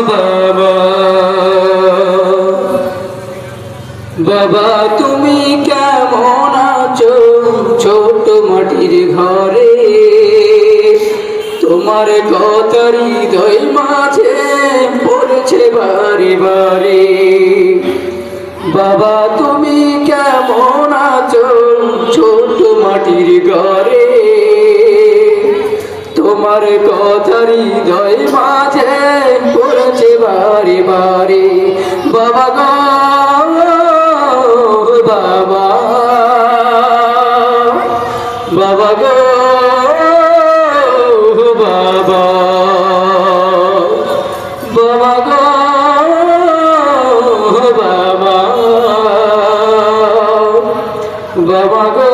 বাবা। বাবা, তুমি কেমন আছো? ছোট মাটির ঘরে। তোমার কথার হৃদয় মাঝে পড়ছে বারে বারে। বাবা, তুমি কেমন আছো? ছোট মাটির ঘরে। তোমার কথার হৃদয় মাঝে পড়ছে বারে বারে বাবা গো বাবা। বাবা বাবা।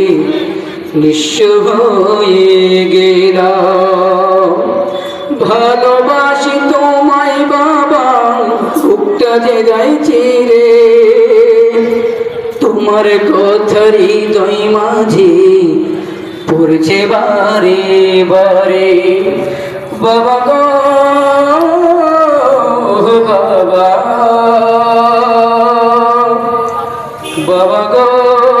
নিঃস্ব হয়ে গেলাম। ভালোবাসি তোমায় বাবা বুকটা যে যাইছি রে। তোমার কথার হৃদয় মাঝে পড়ছে বারে বারে। বাবা গো, বাবা। বাবা গো।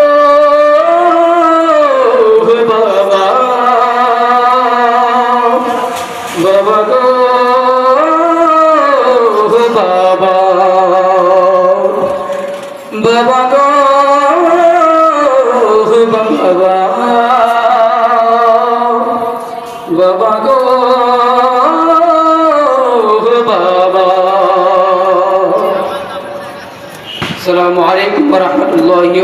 বাবা গো বাবা। বাবা গো বাবা। বাবা গো বাবা। আসসালামু আলাইকুম ওয়া রাহমাতুল্লাহি